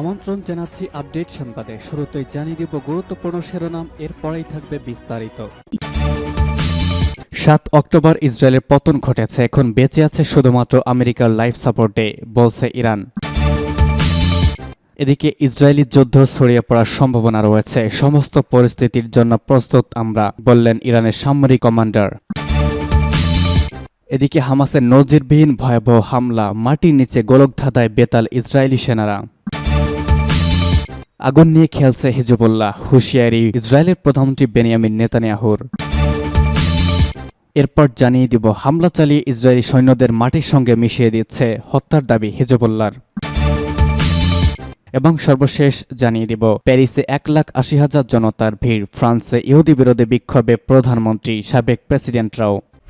আমন্ত্রণ জানাচ্ছি আপডেট সংবাদে। শুরুতেই জানিয়ে দিব গুরুত্বপূর্ণ শিরোনাম, এরপরেই থাকবে বিস্তারিত। সাত অক্টোবর ইসরায়েলের পতন ঘটেছে। এখন বেঁচে আছে শুধুমাত্র আমেরিকার লাইফ সাপোর্টে বলছে ইরান। এদিকে ইসরায়েলি যুদ্ধ ছড়িয়ে পড়ার সম্ভাবনা রয়েছে। সমস্ত পরিস্থিতির জন্য প্রস্তুত আমরা, বললেন ইরানের সামরিক কমান্ডার। এদিকে হামাসের নজিরবিহীন ভয়াবহ হামলা, মাটির নিচে গোলকধাঁধায় বেতাল ইসরায়েলি সেনারা। আগুন নিয়ে খেলছে হিজবুল্লাহ, হুঁশিয়ারি, ইসরায়েলের প্রধানমন্ত্রী বেনিয়ামিন নেতানিয়াহুর। এরপর জানিয়ে দিব, হামলা চালিয়ে ইসরায়েলি সৈন্যদের মাটির সঙ্গে মিশিয়ে দিচ্ছে হত্যার দাবি হিজবুল্লাহর। এবং সর্বশেষ জানিয়ে দিব, প্যারিসে এক লাখ আশি হাজার জনতার ভিড়, ফ্রান্সে ইহুদি বিরোধী বিক্ষোভে প্রধানমন্ত্রী, সাবেক প্রেসিডেন্টরাও।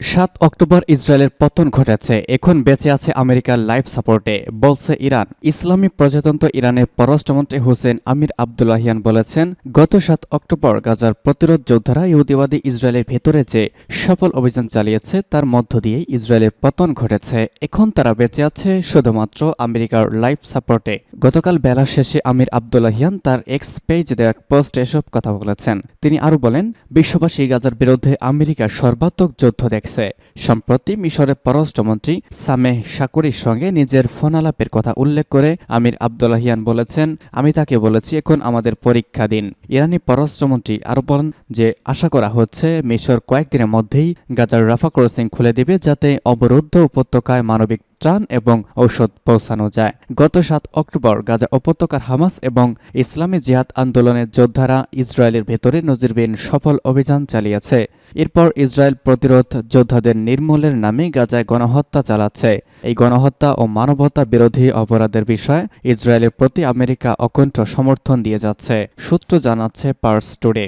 সাত অক্টোবর ইসরায়েলের পতন ঘটেছে। এখন বেঁচে আছে আমেরিকার লাইফ সাপোর্টে, বলছে ইরান। ইসলামী প্রজাতন্ত্র ইরানের পররাষ্ট্রমন্ত্রী হোসেন আমির আবদুল্লাহিয়ান বলেছেন, গত সাত অক্টোবর গাজার প্রতিরোধ যোদ্ধারা ইহুদিবাদী ইসরায়েলের ভেতরে যে সফল অভিযান চালিয়েছে, তার মধ্য দিয়ে ইসরায়েলের পতন ঘটেছে। এখন তারা বেঁচে আছে শুধুমাত্র আমেরিকার লাইফ সাপোর্টে। গতকাল বেলা শেষে আমির আবদুল্লাহিয়ান তার এক্স পেজ দেওয়া পোস্টে এসব কথা বলেছেন। তিনি আরও বলেন, বিশ্ববাসী গাজার বিরুদ্ধে আমেরিকা সর্বাত্মক যুদ্ধ দেখছে। সম্প্রতি মিশরের পররাষ্ট্রমন্ত্রী সামেহ শাকুরির সঙ্গে নিজের ফোন আলাপের কথা উল্লেখ করে আমির আবদুল্লাহিয়ান বলেছেন, আমি তাকে বলেছি, এখন আমাদের পরীক্ষা দিন। ইরানি পররাষ্ট্রমন্ত্রী আরও বলেন যে, আশা করা হচ্ছে মিশর কয়েকদিনের মধ্যেই গাজার রাফা ক্রসিং খুলে দেবে যাতে অবরুদ্ধ উপত্যকায় মানবিক ত্রাণ এবং ঔষধ পৌঁছানো যায়। গত সাত অক্টোবর গাজা উপত্যকার হামাস এবং ইসলামী জিহাদ আন্দোলনের যোদ্ধারা ইসরায়েলের ভেতরে নজিরবিহীন সফল অভিযান চালিয়েছে। এরপর ইসরায়েল প্রতিরোধ যোদ্ধাদের নির্মূলের নামে গাজায় গণহত্যা চালাচ্ছে। এই গণহত্যা ও মানবতা বিরোধী অপরাধের বিষয়ে ইসরায়েলের প্রতি আমেরিকা অকণ্ঠ সমর্থন দিয়ে যাচ্ছে, সূত্র জানাচ্ছে পার্স টুডে।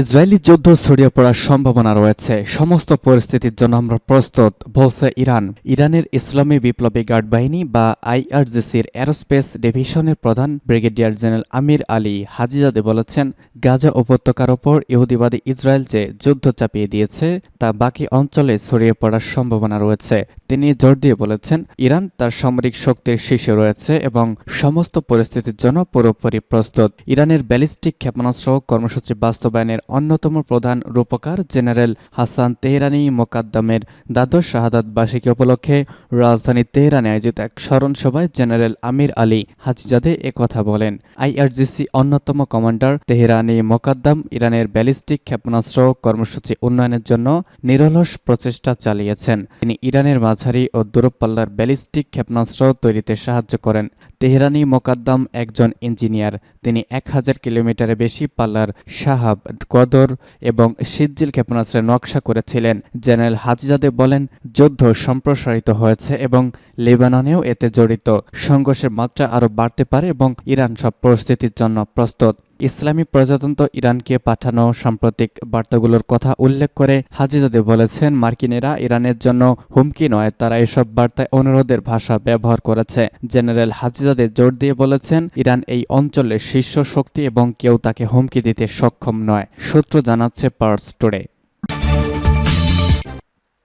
ইসরায়েলি যুদ্ধ ছড়িয়ে পড়ার সম্ভাবনা রয়েছে। সমস্ত পরিস্থিতির জন্য আমরা প্রস্তুত, বলছে ইরান। ইরানের ইসলামী বিপ্লবী গার্ড বাহিনী বা আইআরজিসির অ্যারোস্পেস ডিভিশনের প্রধান brigadier general Amir Ali Hajizadeh বলেছেন, গাজা উপত্যকার ওপর ইহুদিবাদী ইসরায়েল যে যুদ্ধ চাপিয়ে দিয়েছে, তা বাকি অঞ্চলে ছড়িয়ে পড়ার সম্ভাবনা রয়েছে। তিনি জোর দিয়ে বলেছেন, ইরান তার সামরিক শক্তির শীর্ষে রয়েছে এবং সমস্ত পরিস্থিতির জন্য পুরোপুরি প্রস্তুত। ইরানের ব্যালিস্টিক ক্ষেপণাস্ত্র কর্মসূচি বাস্তবায়নের অন্যতম প্রধান রূপকার জেনারেল হাসান তেহরানি মোকাদ্দমের দ্বাদশ শাহাদাত বার্ষিকী উপলক্ষে রাজধানী তেহরানে আয়োজিত এক স্মরণ সভায় জেনারেল আমির আলী হাজিজাদে একথা বলেন। আইআরজিসি অন্যতম কমান্ডার তেহরানি মোকাদ্দম ইরানের ব্যালিস্টিক ক্ষেপণাস্ত্র কর্মসূচি উন্নয়নের জন্য নিরলস প্রচেষ্টা চালিয়েছেন। তিনি ইরানের মাঝারি ও দূরপাল্লার ব্যালিস্টিক ক্ষেপণাস্ত্র তৈরিতে সাহায্য করেন। তেহরানি মোকাদ্দম একজন ইঞ্জিনিয়ার। তিনি এক হাজার কিলোমিটারের বেশি পাল্লার সাহাব কদর এবং সিজ্জিল ক্ষেপণাস্ত্রের নকশা করেছিলেন। জেনারেল হাজিজাদে বলেন, যুদ্ধ সম্প্রসারিত হয়েছে এবং লেবাননেও এতে জড়িত। সংঘর্ষের মাত্রা আরও বাড়তে পারে এবং ইরান সব পরিস্থিতির জন্য প্রস্তুত। ইসলামী প্রজাতন্ত্র ইরানকে পাঠানো সাম্প্রতিক বার্তাগুলোর কথা উল্লেখ করে হাজিজাদে বলেছেন, মার্কিনেরা ইরানের জন্য হুমকি নয়, তারা এসব বার্তায় অনুরোধের ভাষা ব্যবহার করেছে। জেনারেল হাজিজাদে জোর দিয়ে বলেছেন, ইরান এই অঞ্চলের শীর্ষ শক্তি এবং কেউ তাকে হুমকি দিতে সক্ষম নয়, সূত্র জানাচ্ছে পার্স টুডে।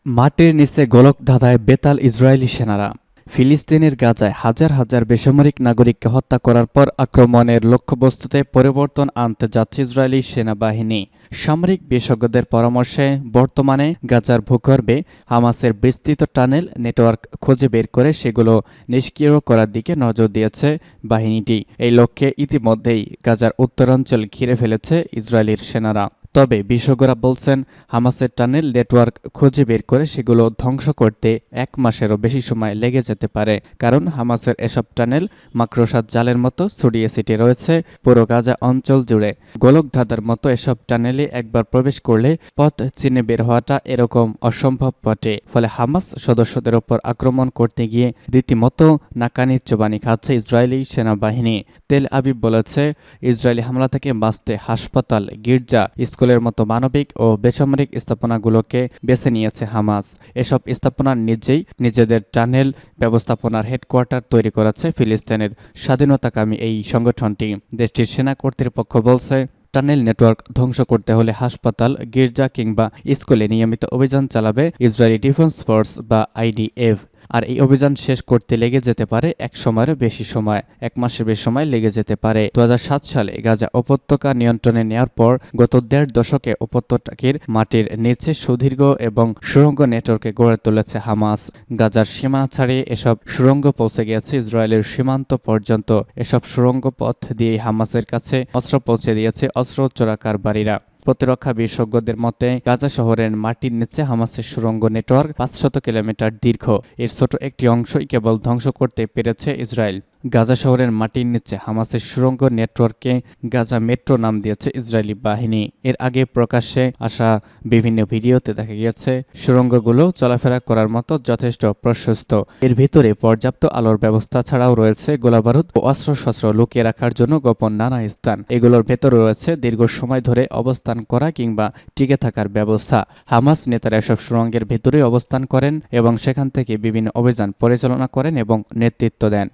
মাটির নিচে গোলক ধাঁধায় বেতাল ইসরায়েলি সেনারা। ফিলিস্তিনের গাজায় হাজার হাজার বেসামরিক নাগরিককে হত্যা করার পর আক্রমণের লক্ষ্যবস্তুতে পরিবর্তন আনতে যাচ্ছে ইসরায়েলি সেনাবাহিনী। সামরিক বিশেষজ্ঞদের পরামর্শে বর্তমানে গাজার ভূগর্ভে হামাসের বিস্তৃত টানেল নেটওয়ার্ক খুঁজে বের করে সেগুলো নিষ্ক্রিয় করার দিকে নজর দিয়েছে বাহিনীটি। এই লক্ষ্যে ইতিমধ্যেই গাজার উত্তরাঞ্চল ঘিরে ফেলেছে ইসরায়েলির সেনারা। তবে বিশেষজ্ঞরা বলছেন, হামাসের টানেল নেটওয়ার্ক খুঁজে বের করে সেগুলো ধ্বংস করতে এক মাসেরও বেশি সময় লেগে যেতে পারে। কারণ হামাসের এসব টানেল মাকড়সার জালের মতো ছড়িয়ে ছিটিয়ে রয়েছে পুরো গাজা অঞ্চল জুড়ে। গোলকধাঁধার মতো এসব টানেলে একবার প্রবেশ করলে পথ চিনে বের হওয়াটা এরকম অসম্ভব বটে। ফলে হামাস সদস্যদের ওপর আক্রমণ করতে গিয়ে রীতিমতো নাকানির চোবানি খাচ্ছে ইসরায়েলি সেনাবাহিনী। তেল আবিব বলেছে, ইসরায়েলি হামলা থেকে বাঁচতে হাসপাতাল, গির্জা, স্কুল স্কুলের মতো মানবিক ও বেসামরিক স্থাপনাগুলোকে বেছে নিয়েছে হামাস। এসব স্থাপনার নিজেই নিজেদের টানেল ব্যবস্থাপনার হেডকোয়ার্টার তৈরি করেছে ফিলিস্তিনের স্বাধীনতাকামী এই সংগঠনটি। দেশটির সেনা কর্তৃপক্ষ বলছে, টানেল নেটওয়ার্ক ধ্বংস করতে হলে হাসপাতাল, গির্জা কিংবা স্কুলে নিয়মিত অভিযান চালাবে ইসরায়েলি ডিফেন্স ফোর্স বা আইডিএফ। আর এই অভিযান শেষ করতে লেগে যেতে পারে এক সময়ের বেশি সময়, এক মাসের বেশি সময় লেগে যেতে পারে। দু হাজার সাত সালে গাজা উপত্যকা নিয়ন্ত্রণে নেওয়ার পর গত দেড় দশকে উপত্যকার মাটির নিচে সুদীর্ঘ এবং সুড়ঙ্গ নেটওয়ার্কে গড়ে তুলেছে হামাস। গাজার সীমানা ছাড়িয়ে এসব সুড়ঙ্গ পৌঁছে গিয়েছে ইসরায়েলের সীমান্ত পর্যন্ত। এসব সুড়ঙ্গ পথ দিয়ে হামাসের কাছে অস্ত্র পৌঁছে দিয়েছে অস্ত্র চোরাকারবারীরা প্রতিরক্ষা বিশেষজ্ঞদের মতে, গাজা শহরের মাটির নিচে হামাসের সুরঙ্গ নেটওয়ার্ক পাঁচশত কিলোমিটার দীর্ঘ। এর ছোট একটি অংশই কেবল ধ্বংস করতে পেরেছে ইসরায়েল। গাজা শহরের মাটির নিচে হামাসের সুড়ঙ্গ নেটওয়ার্ককে গাজা মেট্রো নাম দিয়েছে ইসরায়েলি বাহিনী। এর আগে প্রকাশ্যে আসা বিভিন্ন ভিডিওতে দেখা গিয়েছে সুড়ঙ্গগুলো চলাফেরা করার মতো যথেষ্ট প্রশস্ত। এর ভিতরে পর্যাপ্ত আলোর ব্যবস্থা ছাড়াও রয়েছে গোলাবারুদ ও অস্ত্রশস্ত্র লুকিয়ে রাখার জন্য গোপন নানা স্থান। এগুলোর ভেতরে রয়েছে দীর্ঘ সময় ধরে অবস্থান করা কিংবা টিকে থাকার ব্যবস্থা। হামাস নেতারা এসব সুড়ঙ্গের ভেতরে অবস্থান করেন এবং সেখান থেকে বিভিন্ন অভিযান পরিচালনা করেন এবং নেতৃত্ব দেন।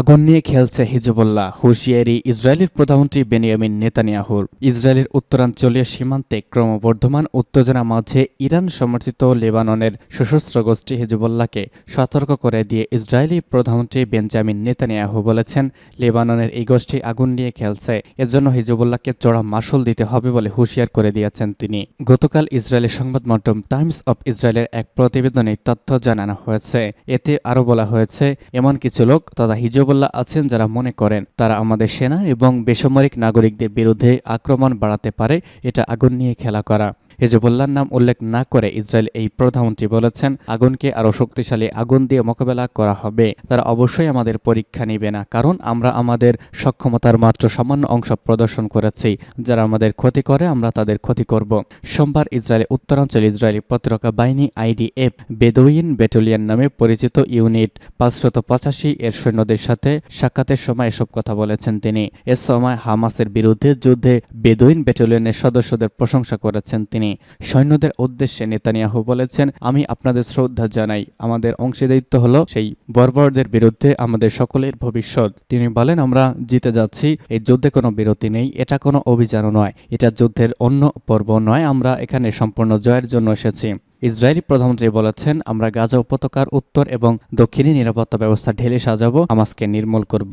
আগুন নিয়ে খেলছে হিজবুল্লাহ। হুঁশিয়ারি ইসরায়েলের প্রধানমন্ত্রী বেনিয়ামিন নেতানিয়াহুর। ইসরায়েলের উত্তরাঞ্চলীয় সীমান্তে ক্রমবর্ধমান উত্তেজনা মাঝে ইরান সমর্থিত লেবাননের সশস্ত্র গোষ্ঠী হিজবুল্লাহকে সতর্ক করে দিয়ে ইসরায়েলি প্রধানমন্ত্রী বেঞ্জামিন নেতানিয়াহু বলেছেন, লেবাননের এই গোষ্ঠী আগুন নিয়ে খেলছে, এজন্য হিজবুল্লাহকে চড়া মাসুল দিতে হবে বলে হুঁশিয়ার করে দিয়েছেন তিনি। গতকাল ইসরায়েলের সংবাদ মাধ্যম টাইমস অব ইসরায়েলের এক প্রতিবেদনে তথ্য জানানো হয়েছে। এতে আরও বলা হয়েছে, এমন কিছু লোক তথা হিজবুল্লাহ আছেন যারা মনে করেন তারা আমাদের সেনা এবং বেসামরিক নাগরিকদের বিরুদ্ধে আক্রমণ বাড়াতে পারে, এটা আগুন নিয়ে খেলা করা। হিজবুল্লাহর নাম উল্লেখ না করে ইসরায়েল এই প্রধানমন্ত্রী বলেছেন, আগুনকে আরও শক্তিশালী আগুন দিয়ে মোকাবেলা করা হবে। তারা অবশ্যই আমাদের পরীক্ষা নিবে না, কারণ আমরা আমাদের সক্ষমতার মাত্র সামান্য অংশ প্রদর্শন করেছি। যারা আমাদের ক্ষতি করে, আমরা তাদের ক্ষতি করব। সোমবার ইসরায়েলের উত্তরাঞ্চল ইসরায়েলি প্রতিরক্ষা বাহিনী আইডিএফ বেদুইন ব্যাটালিয়ন নামে পরিচিত ইউনিট পাঁচশত পঁচাশি এর সৈন্যদের সাথে সাক্ষাতের সময় এসব কথা বলেছেন তিনি। এ সময় হামাসের বিরুদ্ধে যুদ্ধে বেদুইন ব্যাটালিয়নের সদস্যদের প্রশংসা করেছেন তিনি। সৈন্যদের উদ্দেশ্যে নেতানিয়াহু বলেছেন, আমি আপনাদের শ্রদ্ধা জানাই। আমাদের অংশীদারিত্ব হলো সেই বর্বরদের বিরুদ্ধে আমাদের সকলের ভবিষ্যৎ। তিনি বলেন, আমরা জিতে যাচ্ছি, এই যুদ্ধে কোনো বিরতি নেই, এটা কোনো অভিযানও নয়, এটা যুদ্ধের অন্য পর্ব নয়, আমরা এখানে সম্পূর্ণ জয়ের জন্য এসেছি। ইসরায়েলি প্রধানমন্ত্রী বলেছেন, আমরা গাজা উপত্যকার উত্তর এবং দক্ষিণে নিরাপত্তা ব্যবস্থা ঢেলে সাজাবো, হামাসকে নির্মূল করব।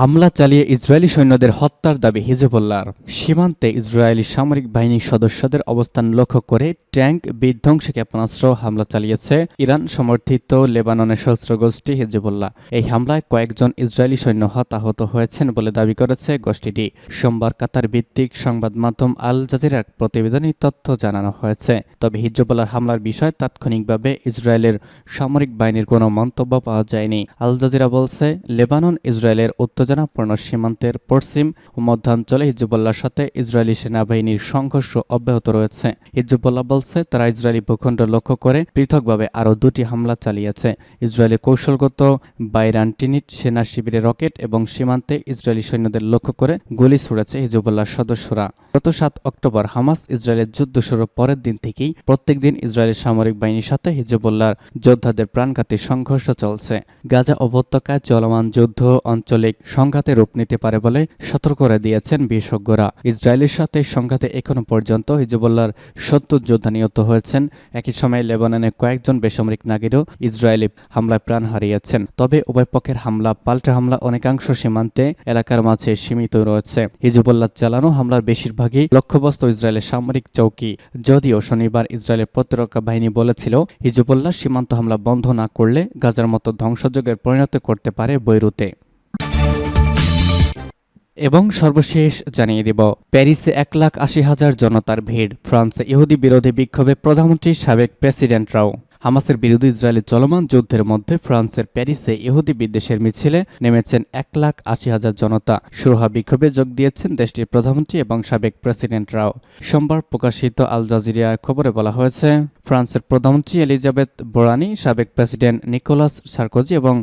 হামলা চালিয়ে ইসরায়েলি সৈন্যদের হত্যার দাবি হিজবুল্লাহর। সীমান্তে ইসরায়েলি সামরিক বাহিনীর সদস্যদের অবস্থান লক্ষ্য করে ট্যাঙ্ক বিধ্বংসী ক্ষেপণাস্ত্র হামলা চালিয়েছে ইরান সমর্থিত লেবাননের সশস্ত্র গোষ্ঠী হিজবুল্লাহ। এই হামলায় কয়েকজন ইসরায়েলি সৈন্য হতাহত হয়েছেন বলে দাবি করেছে গোষ্ঠীটি। সোমবার কাতার ভিত্তিক সংবাদ মাধ্যম আল জাজিরার প্রতিবেদনে তথ্য জানানো হয়েছে। তবে হিজবুল্লাহর হামলার বিষয়ে তাৎক্ষণিকভাবে ইসরায়েলের সামরিক বাহিনীর কোনো মন্তব্য পাওয়া যায়নি। আল জাজিরা বলছে, লেবানন ইসরায়েলের উত্তেজনাপূর্ণ সীমান্তের পশ্চিম ও মধ্যাঞ্চলে হিজবুল্লাহর সাথে ইসরায়েলি সেনাবাহিনীর সংঘর্ষ অব্যাহত রয়েছে। হিজবুল্লাহ বলছে, তারা ইসরায়েলি ভূখণ্ড লক্ষ্য করে পৃথকভাবে আরও দুটি হামলা চালিয়েছে। ইসরায়েলি কৌশলগত বাইরান্টিনিট সেনা শিবিরে রকেট এবং সীমান্তে ইসরায়েলি সৈন্যদের লক্ষ্য করে গুলি ছুড়েছে হিজবুল্লাহর সদস্যরা। গত সাত অক্টোবর হামাস ইসরায়েলের যুদ্ধ শুরুর পরের দিন থেকেই প্রত্যেক দিন ইসরায়েলের সামরিক বাহিনীর সাথে হিজবুল্লাহর যোদ্ধাদের প্রাণঘাতী সংঘর্ষ চলছে। গাজা উপত্যকায় চলমান যুদ্ধ আঞ্চলিক সংঘাতে রূপ নিতে পারে বলে সতর্ক করে দিয়েছেন বিশেষজ্ঞরা। ইসরায়েলের সাথে সংঘাতে এখনও পর্যন্ত হিজবুল্লাহর সত্তর যোদ্ধা নিহত হয়েছেন। একই সময় লেবাননে কয়েকজন বেসামরিক নাগরিকও ইসরায়েলি হামলায় প্রাণ হারিয়েছেন। তবে উভয় পক্ষের হামলা, পাল্টা হামলা অনেকাংশ সীমান্তে এলাকার মাঝে সীমিত রয়েছে। হিজবুল্লাহ চালানো হামলার বেশিরভাগই লক্ষ্যবস্তু ইসরায়েলের সামরিক চৌকি। যদিও শনিবার ইসরায়েলের প্রতিরক্ষা বাহিনী বলেছিল, হিজবুল্লাহ সীমান্ত হামলা বন্ধ না করলে গাজার মতো ধ্বংসযজ্ঞের পরিণত করতে পারে বৈরুতে। এবং সর্বশেষ জানিয়ে দিব, প্যারিসে এক লাখ আশি হাজার জনতার ভিড়। ফ্রান্সে ইহুদি বিরোধী বিক্ষোভে প্রধানমন্ত্রী সাবেক প্রেসিডেন্টরাও হামাসের বিরুদ্ধে ইসরায়েলের চলমান যুদ্ধের মধ্যে ফ্রান্সের প্যারিসে ইহুদি বিদ্বেষের মিছিলে নেমেছেন এক লাখ আশি হাজার জনতা। হওয়া বিক্ষোভে যোগ দিয়েছেন দেশটির প্রধানমন্ত্রী এবং সাবেক প্রেসিডেন্টরাও সোমবার প্রকাশিত আল জাজিরিয়া খবরে বলা হয়েছে, ফ্রান্সের প্রধানমন্ত্রী এলিজাবেথ বোরানি, সাবেক প্রেসিডেন্ট নিকোলাস সার্কোজি এবং